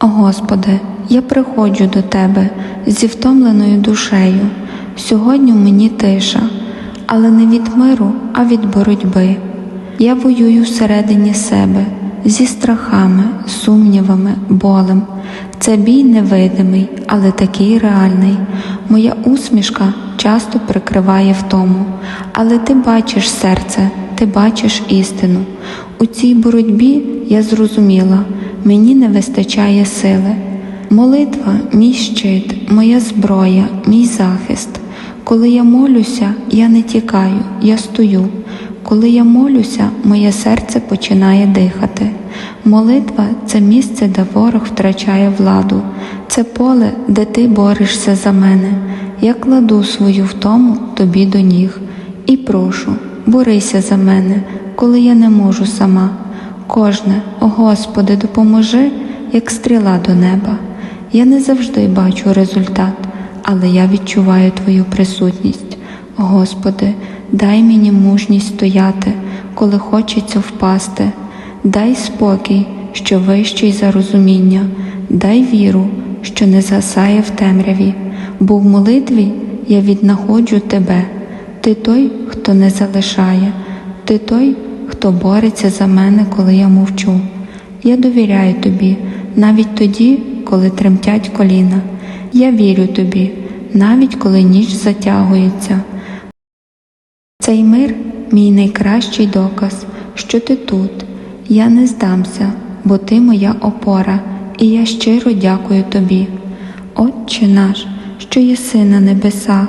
Господи, я приходжу до Тебе зі втомленою душею. Сьогодні мені тиша, але не від миру, а від боротьби. Я воюю всередині себе зі страхами, сумнівами, болем. Це бій невидимий, але такий реальний. Моя усмішка часто прикриває втому, але ти бачиш серце, ти бачиш істину. У цій боротьбі я зрозуміла, мені не вистачає сили. Молитва мій щит, моя зброя, мій захист. Коли я молюся, я не тікаю, я стою. Коли я молюся, моє серце починає дихати. Молитва це місце, де ворог втрачає владу, це поле, де ти борешся за мене. Я кладу свою втому тобі до ніг і прошу, борися за мене, коли я не можу сама. Кожне, о Господи, допоможи, як стріла до неба. Я не завжди бачу результат, але я відчуваю Твою присутність. Господи, дай мені мужність стояти, коли хочеться впасти. Дай спокій, що вищий за розуміння, дай віру, що не згасає в темряві, бо в молитві я віднаходжу Тебе. Ти той, хто не залишає, ти той, хто бореться за мене, коли я мовчу. Я довіряю тобі навіть тоді, коли тремтять коліна. Я вірю тобі, навіть коли ніч затягується. Цей мир мій найкращий доказ, що ти тут. Я не здамся, бо ти моя опора, і я щиро дякую тобі. Отче наш, що єси на небесах,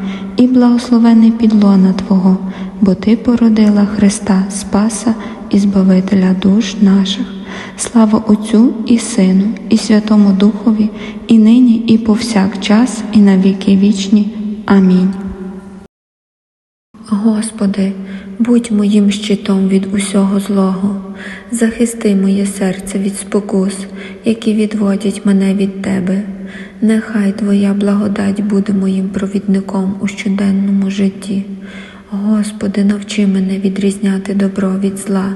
і благословений підлона Твого, бо Ти породила Христа, Спаса і Збавителя душ наших. Слава Отцю і Сину, і Святому Духові, і нині, і повсякчас, і на віки вічні. Амінь. Господи, будь моїм щитом від усього злого, захисти моє серце від спокус, які відводять мене від Тебе. Нехай Твоя благодать буде моїм провідником у щоденному житті. Господи, навчи мене відрізняти добро від зла,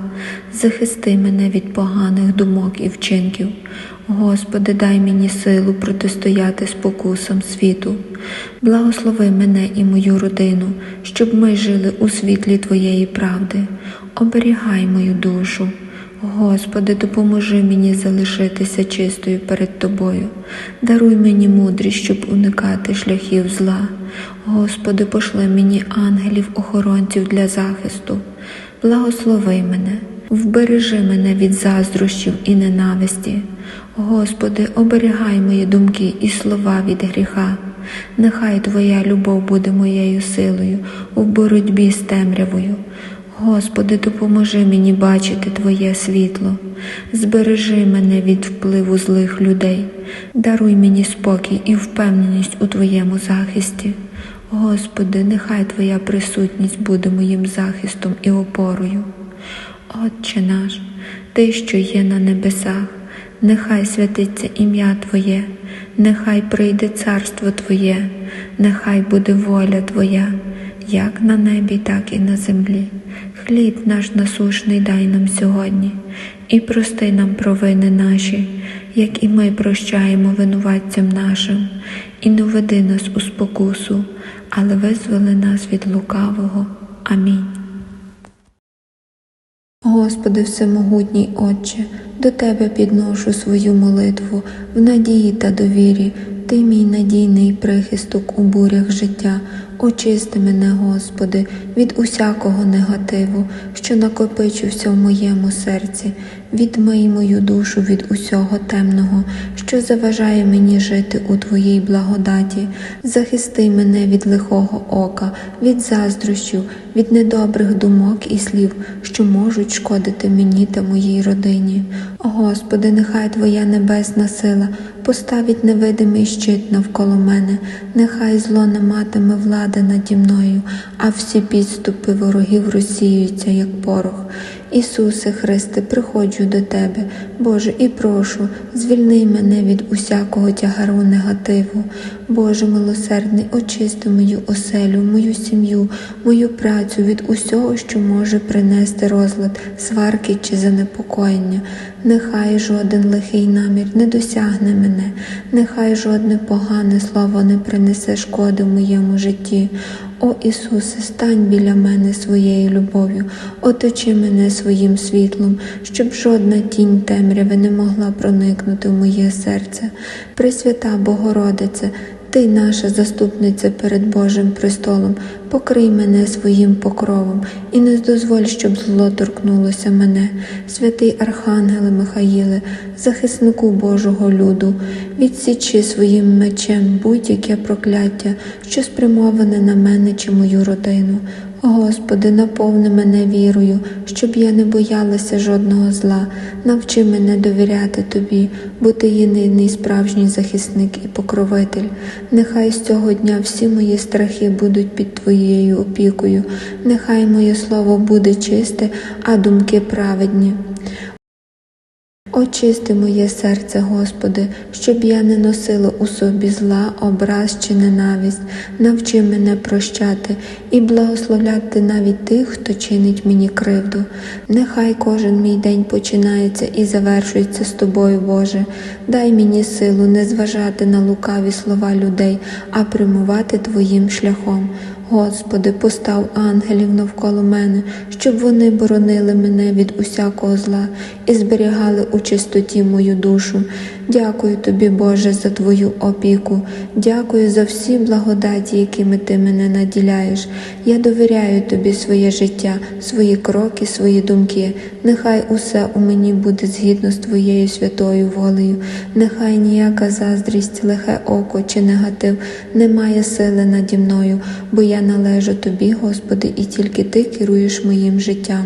захисти мене від поганих думок і вчинків. Господи, дай мені силу протистояти спокусам світу. Благослови мене і мою родину, щоб ми жили у світлі Твоєї правди. Оберігай мою душу. Господи, допоможи мені залишитися чистою перед Тобою. Даруй мені мудрість, щоб уникати шляхів зла. Господи, пошли мені ангелів-охоронців для захисту. Благослови мене, вбережи мене від заздрощів і ненависті. Господи, оберігай мої думки і слова від гріха. Нехай Твоя любов буде моєю силою у боротьбі з темрявою. Господи, допоможи мені бачити Твоє світло, збережи мене від впливу злих людей, даруй мені спокій і впевненість у Твоєму захисті. Господи, нехай Твоя присутність буде моїм захистом і опорою. Отче наш, Ти, що є на небесах, нехай святиться ім'я Твоє, нехай прийде царство Твоє, нехай буде воля Твоя, як на небі, так і на землі. Хліб наш насушний дай нам сьогодні, і прости нам провини наші, як і ми прощаємо винуватцям нашим, і не веди нас у спокусу, але визволи нас від лукавого. Амінь. Господи Всемогутній Отче, до Тебе підношу свою молитву в надії та довірі. Ти мій надійний прихисток у бурях життя. Очисти мене, Господи, від усякого негативу, що накопичився в моєму серці, відмий мою душу від усього темного, що заважає мені жити у Твоїй благодаті, захисти мене від лихого ока, від заздрощів, від недобрих думок і слів, що можуть шкодити мені та моїй родині. Господи, нехай Твоя небесна сила поставить невидимий щит навколо мене, нехай зло не матиме влади наді мною, а всі підступи ворогів розсіюються, як порох. Ісусе Христе, приходжу до Тебе, Боже, і прошу, звільни мене від усякого тягару негативу. Боже милосердний, очисти мою оселю, мою сім'ю, мою працю від усього, що може принести розлад, сварки чи занепокоєння. Нехай жоден лихий намір не досягне мене, нехай жодне погане слово не принесе шкоди в моєму житті. О Ісусе, стань біля мене своєю любов'ю, оточи мене своїм світлом, щоб жодна тінь темряви не могла проникнути в моє серце. Пресвята Богородице, ти наша заступниця перед Божим престолом, покрий мене своїм покровом і не дозволь, щоб зло торкнулося мене, святий Архангеле Михаїле, захиснику Божого люду, відсічи своїм мечем будь-яке прокляття, що спрямоване на мене чи мою родину. Господи, наповни мене вірою, щоб я не боялася жодного зла, навчи мене довіряти Тобі, бо Ти єдиний справжній захисник і покровитель. Нехай з цього дня всі мої страхи будуть під Твоєю опікою, нехай моє слово буде чисте, а думки праведні. Очисти моє серце, Господи, щоб я не носила у собі зла, образ чи ненависть, навчи мене прощати і благословляти навіть тих, хто чинить мені кривду. Нехай кожен мій день починається і завершується з Тобою, Боже. Дай мені силу не зважати на лукаві слова людей, а прямувати Твоїм шляхом. Господи, постав ангелів навколо мене, щоб вони боронили мене від усякого зла і зберігали у чистоті мою душу. Дякую тобі, Боже, за Твою опіку. Дякую за всі благодаті, якими ти мене наділяєш. Я довіряю тобі своє життя, свої кроки, свої думки. Нехай усе у мені буде згідно з Твоєю святою волею. Нехай ніяка заздрість, лихе око чи негатив не має сили наді мною, бо я належу тобі, Господи, і тільки Ти керуєш моїм життям.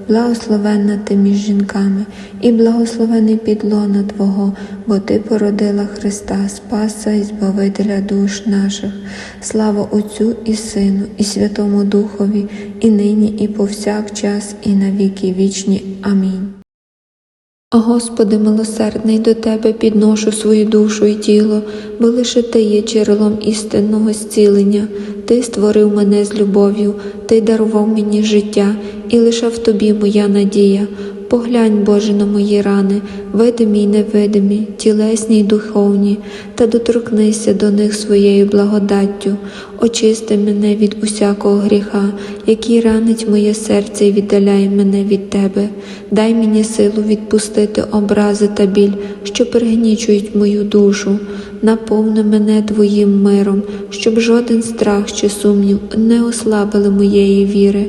благословенна ти між жінками, і благословений підлона Твого, бо Ти породила Христа, Спаса і Збавителя душ наших. Слава Отцю і Сину, і Святому Духові, і нині, і повсякчас, і на віки вічні. Амінь. Господи милосердний, до Тебе підношу свою душу і тіло, бо лише Ти є джерелом істинного зцілення. Ти створив мене з любов'ю, Ти дарував мені життя, і лише в Тобі моя надія. Поглянь, Боже, на мої рани, видимі й невидимі, тілесні й духовні, та доторкнися до них своєю благодаттю, очисти мене від усякого гріха, який ранить моє серце і віддаляє мене від Тебе. Дай мені силу відпустити образи та біль, що пригнічують мою душу. Наповни мене Твоїм миром, щоб жоден страх чи сумнів не ослабили моєї віри.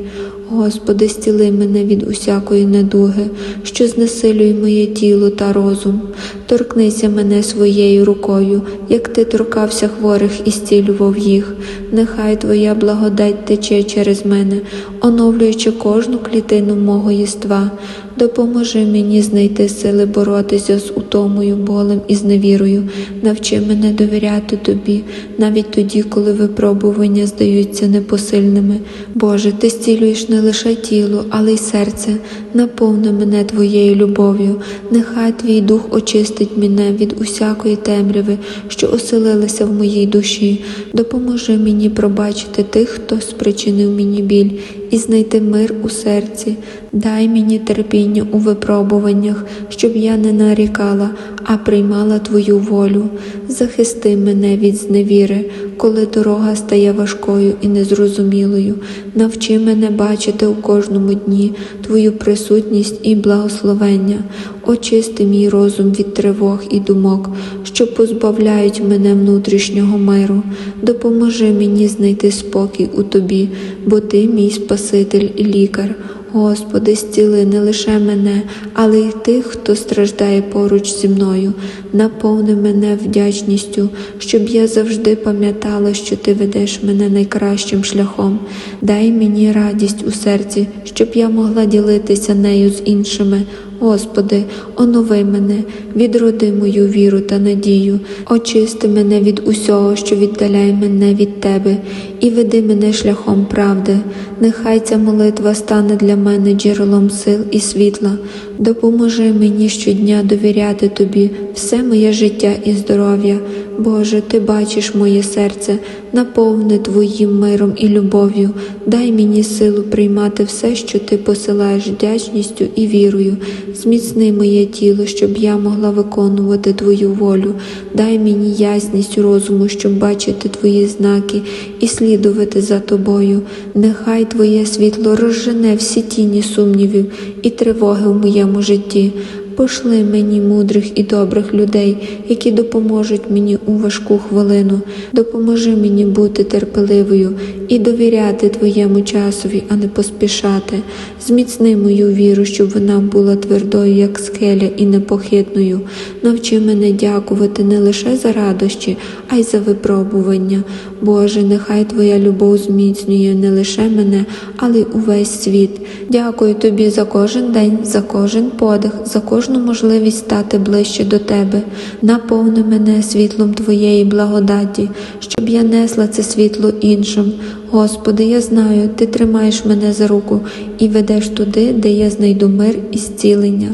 Господи, стіли мене від усякої недуги, що знесилює моє тіло та розум. Торкнися мене своєю рукою, як ти торкався хворих і стілював їх. Нехай Твоя благодать тече через мене, оновлюючи кожну клітину мого єства. Допоможи мені знайти сили боротися з утомою, болем і зневірою. Навчи мене довіряти тобі, навіть тоді, коли випробування здаються непосильними. Боже, ти зцілюєш не лише тіло, але й серце. Наповни мене твоєю любов'ю. Нехай твій дух очистить мене від усякої темряви, що оселилася в моїй душі. Допоможи мені пробачити тих, хто спричинив мені біль, і знайти мир у серці. Дай мені терпіння у випробуваннях, щоб я не нарікала, а приймала Твою волю. Захисти мене від зневіри, коли дорога стає важкою і незрозумілою. Навчи мене бачити у кожному дні Твою присутність і благословення. Очисти мій розум від тривог і думок, що позбавляють мене внутрішнього миру. Допоможи мені знайти спокій у Тобі, бо Ти мій Спаситель і лікар. Господи, зціли не лише мене, але й тих, хто страждає поруч зі мною. Наповни мене вдячністю, щоб я завжди пам'ятала, що Ти ведеш мене найкращим шляхом. Дай мені радість у серці, щоб я могла ділитися нею з іншими. Господи, онови мене, відроди мою віру та надію, очисти мене від усього, що віддаляє мене від Тебе, і веди мене шляхом правди. Нехай ця молитва стане для мене джерелом сил і світла. Допоможи мені щодня довіряти Тобі все моє життя і здоров'я. Боже, Ти бачиш моє серце, наповни Твоїм миром і любов'ю. Дай мені силу приймати все, що Ти посилаєш вдячністю і вірою. Зміцни моє тіло, щоб я могла виконувати Твою волю. Дай мені ясність розуму, щоб бачити Твої знаки і слідувати за Тобою. Нехай Твоє світло розжене всі тіні сумнівів і тривоги в моєму житті. Пошли мені мудрих і добрих людей, які допоможуть мені у важку хвилину. Допоможи мені бути терпеливою і довіряти Твоєму часові, а не поспішати. Зміцни мою віру, щоб вона була твердою, як скеля, і непохитною. Навчи мене дякувати не лише за радощі, а й за випробування. Боже, нехай Твоя любов зміцнює не лише мене, але й увесь світ. Дякую Тобі за кожен день, за кожен подих, за кожну можливість стати ближче до Тебе. Наповни мене світлом Твоєї благодаті, щоб я несла це світло іншим. Господи, я знаю, Ти тримаєш мене за руку і ведеш туди, де я знайду мир і зцілення.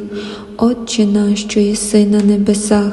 Отче наш, що єси на небесах,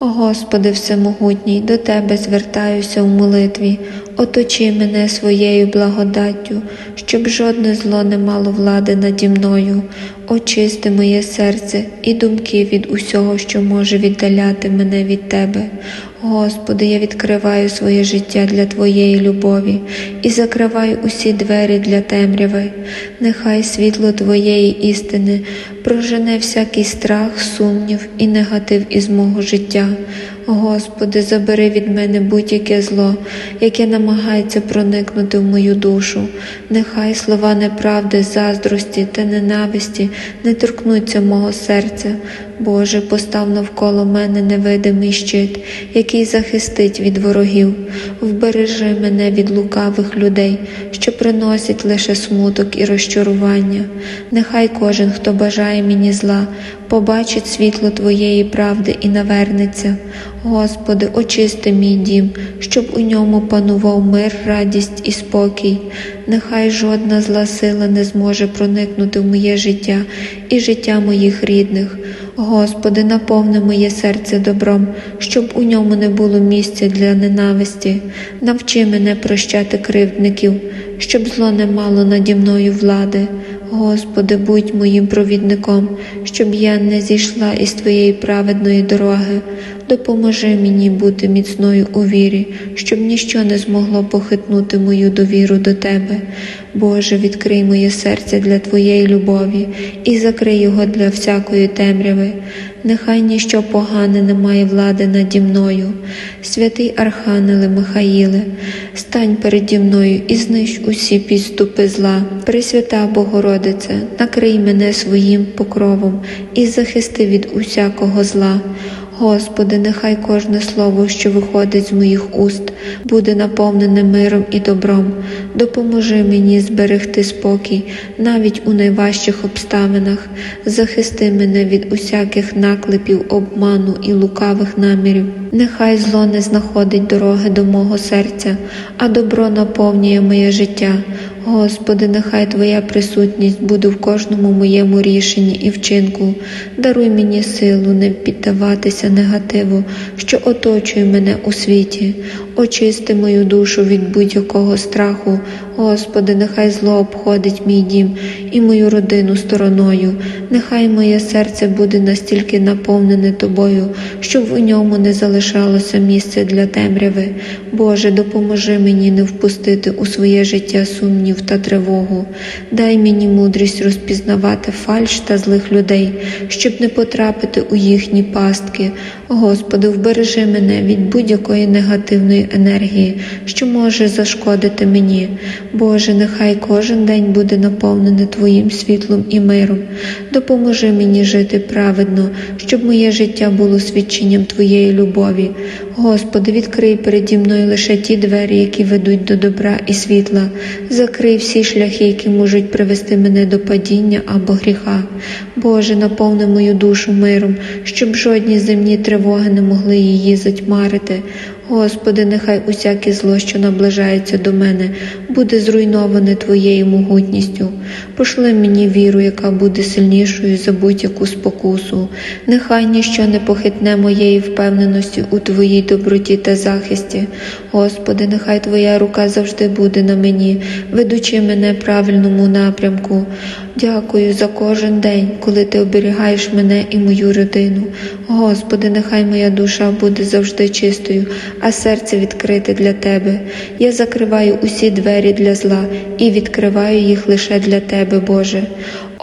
Господи Всемогутній, до Тебе звертаюся в молитві, оточи мене своєю благодаттю, щоб жодне зло не мало влади наді мною, очисти моє серце і думки від усього, що може віддаляти мене від Тебе. Господи, я відкриваю своє життя для Твоєї любові і закриваю усі двері для темряви. Нехай світло Твоєї істини прожене всякий страх, сумнів і негатив із мого життя. Господи, забери від мене будь-яке зло, яке намагається проникнути в мою душу. Нехай слова неправди, заздрості та ненависті не торкнуться мого серця. Боже, постав навколо мене невидимий щит, який захистить від ворогів. Вбережи мене від лукавих людей, що приносять лише смуток і розчарування. Нехай кожен, хто бажає мені зла, побачить світло Твоєї правди і навернеться. Господи, очисти мій дім, щоб у ньому панував мир, радість і спокій. Нехай жодна зла сила не зможе проникнути в моє життя і життя моїх рідних. Господи, наповни моє серце добром, щоб у ньому не було місця для ненависті. Навчи мене прощати кривдників, щоб зло не мало наді мною влади. Господи, будь моїм провідником, щоб я не зійшла із Твоєї праведної дороги. Допоможи мені бути міцною у вірі, щоб ніщо не змогло похитнути мою довіру до Тебе. Боже, відкрий моє серце для Твоєї любові і закрий його для всякої темряви. Нехай ніщо погане не має влади наді мною. Святий Архангеле Михаїле, стань переді мною і знищ усі підступи зла. Пресвята Богородице, накрий мене своїм покровом і захисти від усякого зла. Господи, нехай кожне слово, що виходить з моїх уст, буде наповнене миром і добром. Допоможи мені зберегти спокій навіть у найважчих обставинах. Захисти мене від усяких наклепів, обману і лукавих намірів. Нехай зло не знаходить дороги до мого серця, а добро наповнює моє життя. Господи, нехай Твоя присутність буде в кожному моєму рішенні і вчинку. Даруй мені силу не піддаватися негативу, що оточує мене у світі. Очисти мою душу від будь-якого страху. Господи, нехай зло обходить мій дім і мою родину стороною. Нехай моє серце буде настільки наповнене Тобою, щоб у ньому не залишалося місця для темряви. Боже, допоможи мені не впустити у своє життя сумнів та тривогу. Дай мені мудрість розпізнавати фальш та злих людей, щоб не потрапити у їхні пастки. Господи, вбережи мене від будь-якої негативної енергії, що може зашкодити мені. Боже, нехай кожен день буде наповнений Твоїм світлом і миром. Допоможи мені жити праведно, щоб моє життя було свідченням Твоєї любові. Господи, відкрий переді мною лише ті двері, які ведуть до добра і світла. Закрий всі шляхи, які можуть привести мене до падіння або гріха. Боже, наповни мою душу миром, щоб жодні земні тривоги не могли її затьмарити. Господи, нехай усяке зло, що наближається до мене, буде зруйноване Твоєю могутністю. Пошли мені віру, яка буде сильнішою за будь-яку спокусу. Нехай ніщо не похитне моєї впевненості у Твоїй доброті та захисті. Господи, нехай Твоя рука завжди буде на мені, ведучи мене правильному напрямку. Дякую за кожен день, коли Ти оберігаєш мене і мою родину. Господи, нехай моя душа буде завжди чистою, а серце відкрите для Тебе. Я закриваю усі двері для зла і відкриваю їх лише для Тебе, Боже.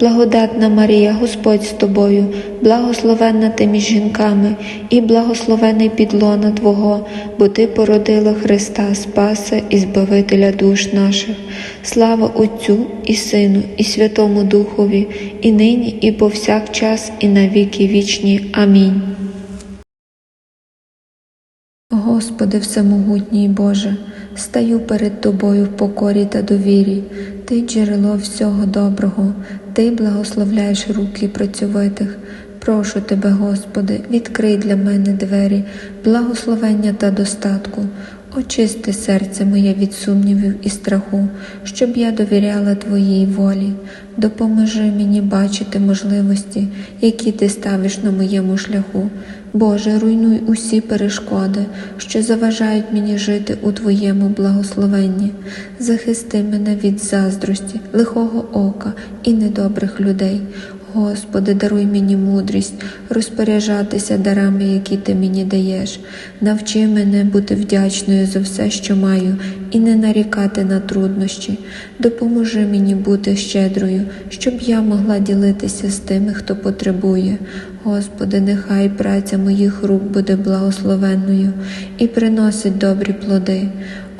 благодатна Марія, Господь з тобою, благословенна ти між жінками, і благословений підлона Твого, бо Ти породила Христа, Спаса і Збавителя душ наших. Слава Отцю і Сину, і Святому Духові, і нині, і повсякчас, і на віки вічні. Амінь. Господи Всемогутній Боже, стаю перед Тобою в покорі та довірі. Ти джерело всього доброго, Ти благословляєш руки працьовитих. Прошу Тебе, Господи, відкрий для мене двері, благословення та достатку. Очисти серце моє від сумнівів і страху, щоб я довіряла Твоїй волі. Допоможи мені бачити можливості, які ти ставиш на моєму шляху. Боже, руйнуй усі перешкоди, що заважають мені жити у Твоєму благословенні. Захисти мене від заздрості, лихого ока і недобрих людей. Господи, даруй мені мудрість розпоряджатися дарами, які ти мені даєш. Навчи мене бути вдячною за все, що маю, і не нарікати на труднощі. Допоможи мені бути щедрою, щоб я могла ділитися з тими, хто потребує. Господи, нехай праця моїх рук буде благословенною і приносить добрі плоди.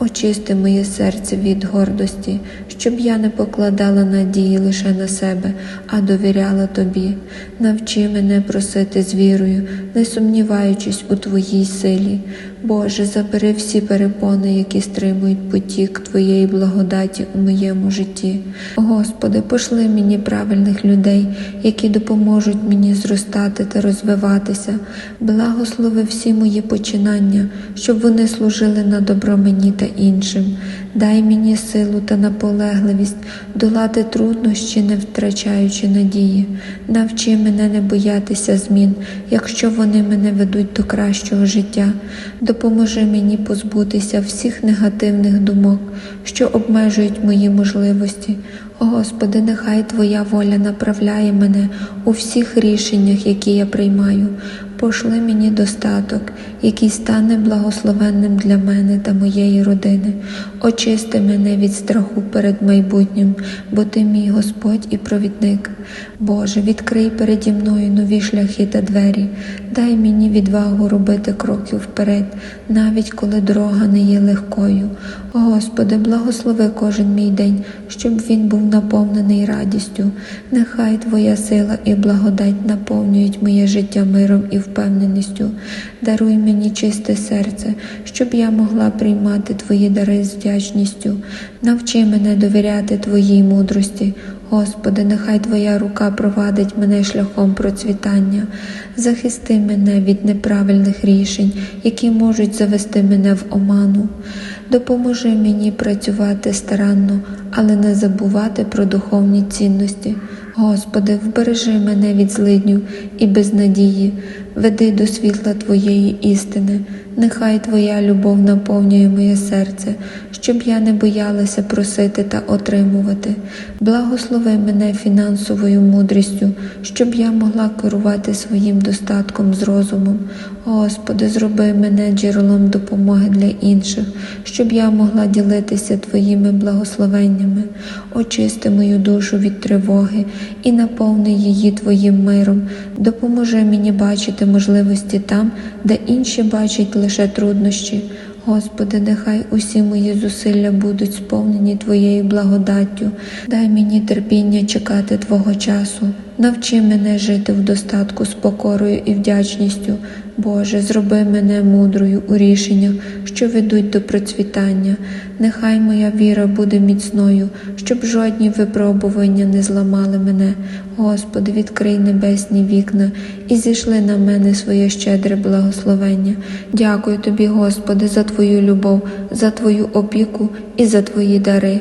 Очисти моє серце від гордості, щоб я не покладала надії лише на себе, а довіряла тобі. Навчи мене просити з вірою, не сумніваючись у твоїй силі. Боже, забери всі перепони, які стримують потік Твоєї благодаті у моєму житті. Господи, пошли мені правильних людей, які допоможуть мені зростати та розвиватися. Благослови всі мої починання, щоб вони служили на добро мені та іншим. Дай мені силу та наполегливість долати труднощі, не втрачаючи надії. Навчи мене не боятися змін, якщо вони мене ведуть до кращого життя. Допоможи мені позбутися всіх негативних думок, що обмежують мої можливості. Господи, нехай Твоя воля направляє мене у всіх рішеннях, які я приймаю. Пошли мені достаток, який стане благословенним для мене та моєї родини. Очисти мене від страху перед майбутнім, бо ти мій Господь і провідник. Боже, відкрий переді мною нові шляхи та двері. Дай мені відвагу робити кроки вперед, навіть коли дорога не є легкою. Господи, благослови кожен мій день, щоб він був наповнений радістю. Нехай Твоя сила і благодать наповнюють моє життя миром і впевненістю. Даруй мені чисте серце, щоб я могла приймати Твої дари з вдячністю. Навчи мене довіряти Твоїй мудрості. Господи, нехай Твоя рука провадить мене шляхом процвітання. Захисти мене від неправильних рішень, які можуть завести мене в оману. Допоможи мені працювати старанно, але не забувати про духовні цінності. Господи, вбережи мене від злидню і безнадії, веди до світла Твоєї істини. Нехай Твоя любов наповнює моє серце, щоб я не боялася просити та отримувати. Благослови мене фінансовою мудрістю, щоб я могла керувати своїм достатком з розумом. Господи, зроби мене джерелом допомоги для інших, щоб я могла ділитися Твоїми благословеннями. Очисти мою душу від тривоги і наповни її Твоїм миром. Допоможи мені бачити можливості там, де інші бачать лише труднощі. Господи, нехай усі мої зусилля будуть сповнені Твоєю благодаттю. Дай мені терпіння чекати Твого часу. Навчи мене жити в достатку з покорою і вдячністю. Боже, зроби мене мудрою у рішеннях, що ведуть до процвітання. Нехай моя віра буде міцною, щоб жодні випробування не зламали мене. Господи, відкрий небесні вікна і зійшли на мене своє щедре благословення. Дякую тобі, Господи, за Твою любов, за Твою опіку і за Твої дари.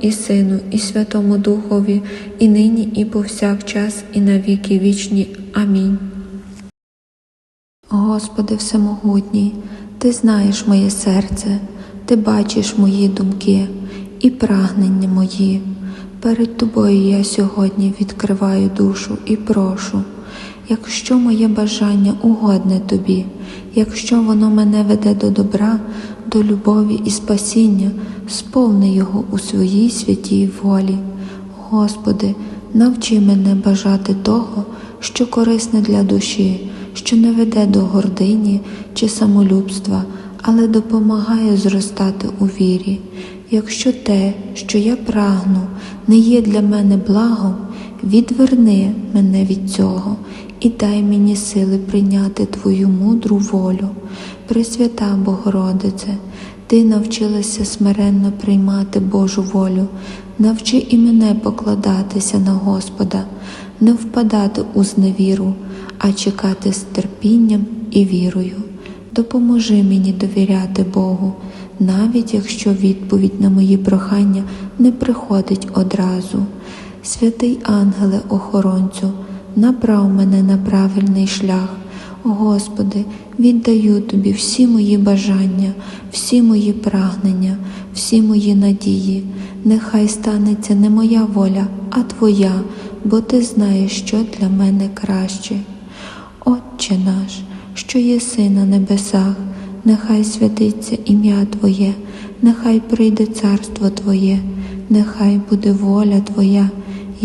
і Сину, і Святому Духові, і нині, і повсякчас, і на віки вічні. Амінь. Господи Всемогутній, Ти знаєш моє серце, Ти бачиш мої думки і прагнення мої. Перед Тобою я сьогодні відкриваю душу і прошу, якщо моє бажання угодне Тобі, якщо воно мене веде до добра, до любові і спасіння, сповни його у своїй святій волі. Господи, навчи мене бажати того, що корисне для душі, що не веде до гордині чи самолюбства, але допомагає зростати у вірі. Якщо те, що я прагну, не є для мене благом, відверни мене від цього і дай мені сили прийняти Твою мудру волю. Пресвята Богородице, Ти навчилася смиренно приймати Божу волю, навчи і мене покладатися на Господа, не впадати у зневіру, а чекати з терпінням і вірою. Допоможи мені довіряти Богу, навіть якщо відповідь на мої прохання не приходить одразу. Святий ангеле охоронцю, направ мене на правильний шлях, Господи, віддаю Тобі всі мої бажання, всі мої прагнення, всі мої надії. Нехай станеться не моя воля, а Твоя, бо Ти знаєш, що для мене краще. Отче наш, що єси на небесах, нехай святиться ім'я Твоє, нехай прийде царство Твоє, нехай буде воля Твоя,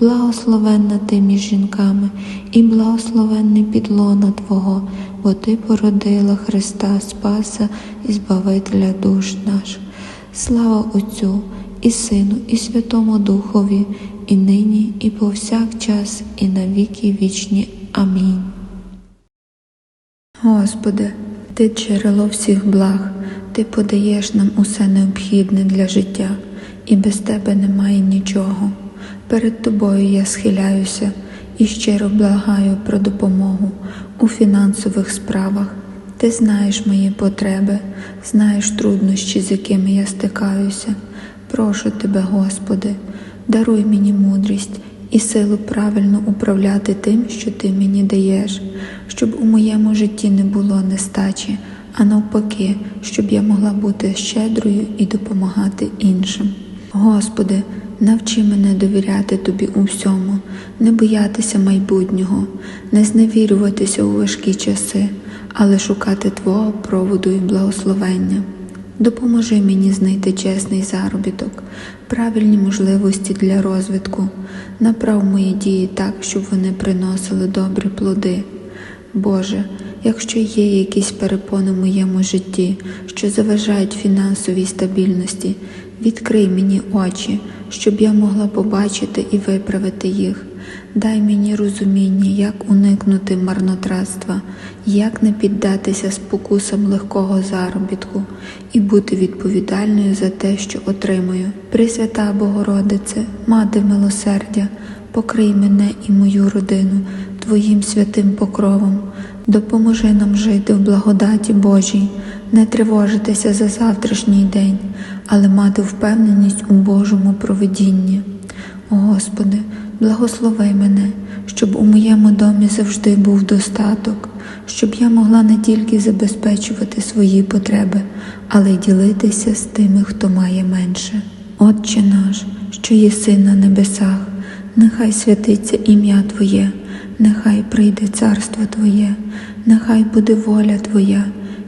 благословенна ти між жінками, і благословенний підлона Твого, бо Ти породила Христа Спаса і Збавителя душ наших. Слава Отцю і Сину, і Святому Духові, і нині, і повсякчас, і на віки вічні. Амінь. Господи, Ти джерело всіх благ, Ти подаєш нам усе необхідне для життя, і без Тебе немає нічого. Перед Тобою я схиляюся і щиро благаю про допомогу у фінансових справах. Ти знаєш мої потреби, знаєш труднощі, з якими я стикаюся. Прошу Тебе, Господи, даруй мені мудрість і силу правильно управляти тим, що Ти мені даєш, щоб у моєму житті не було нестачі, а навпаки, щоб я могла бути щедрою і допомагати іншим. Господи, навчи мене довіряти Тобі у всьому, не боятися майбутнього, не зневірюватися у важкі часи, але шукати Твого проводу і благословення. Допоможи мені знайти чесний заробіток, правильні можливості для розвитку, направ мої дії так, щоб вони приносили добрі плоди. Боже, якщо є якісь перепони в моєму житті, що заважають фінансовій стабільності, відкрий мені очі, щоб я могла побачити і виправити їх. Дай мені розуміння, як уникнути марнотратства, як не піддатися спокусам легкого заробітку і бути відповідальною за те, що отримую. Пресвята Богородице, Мати милосердя, покрий мене і мою родину Твоїм святим покровом. Допоможи нам жити в благодаті Божій, не тривожитися за завтрашній день, але мати впевненість у Божому провидінні. О Господи, благослови мене, щоб у моєму домі завжди був достаток, щоб я могла не тільки забезпечувати свої потреби, але й ділитися з тими, хто має менше. Отче наш, що єси на небесах, нехай святиться ім'я Твоє, нехай прийде царство Твоє, нехай буде воля Твоя,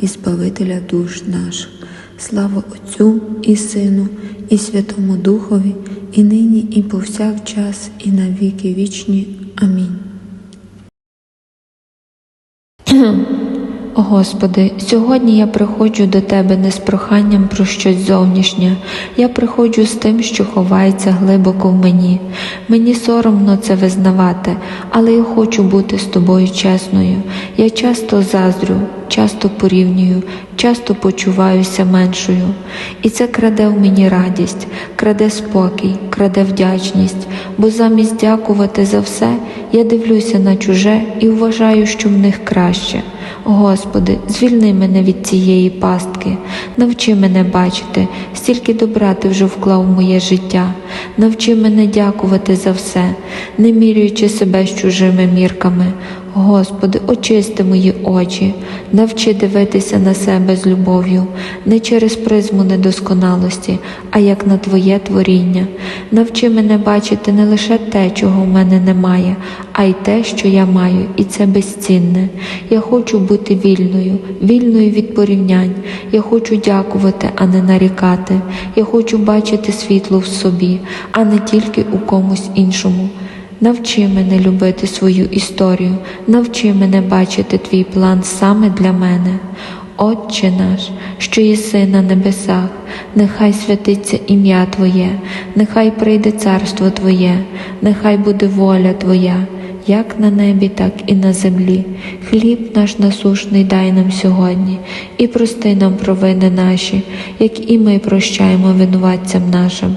і Збавителя душ наших. Слава Отцю і Сину, і Святому Духові, і нині, і повсякчас, і на віки вічні. Амінь. Господи, сьогодні я приходжу до Тебе не з проханням про щось зовнішнє. Я приходжу з тим, що ховається глибоко в мені. Мені соромно це визнавати, але я хочу бути з тобою чесною. Я часто заздрю, часто порівнюю, часто почуваюся меншою. І це краде в мені радість, краде спокій, краде вдячність, бо замість дякувати за все, я дивлюся на чуже і вважаю, що в них краще. Господи, звільни мене від цієї пастки, навчи мене бачити, стільки добра ти вже вклав в моє життя, навчи мене дякувати за все, не міряючи себе з чужими мірками. Господи, очисти мої очі, навчи дивитися на себе з любов'ю, не через призму недосконалості, а як на Твоє творіння. Навчи мене бачити не лише те, чого в мене немає, а й те, що я маю, і це безцінне. Я хочу бути вільною, вільною від порівнянь. Я хочу дякувати, а не нарікати. Я хочу бачити світло в собі, а не тільки у комусь іншому. Навчи мене любити свою історію, навчи мене бачити твій план саме для мене. Отче наш, що єси на небесах, нехай святиться ім'я Твоє, нехай прийде царство Твоє, нехай буде воля Твоя, як на небі, так і на землі. Хліб наш насушний дай нам сьогодні, і прости нам провини наші, як і ми прощаємо винуватцям нашим,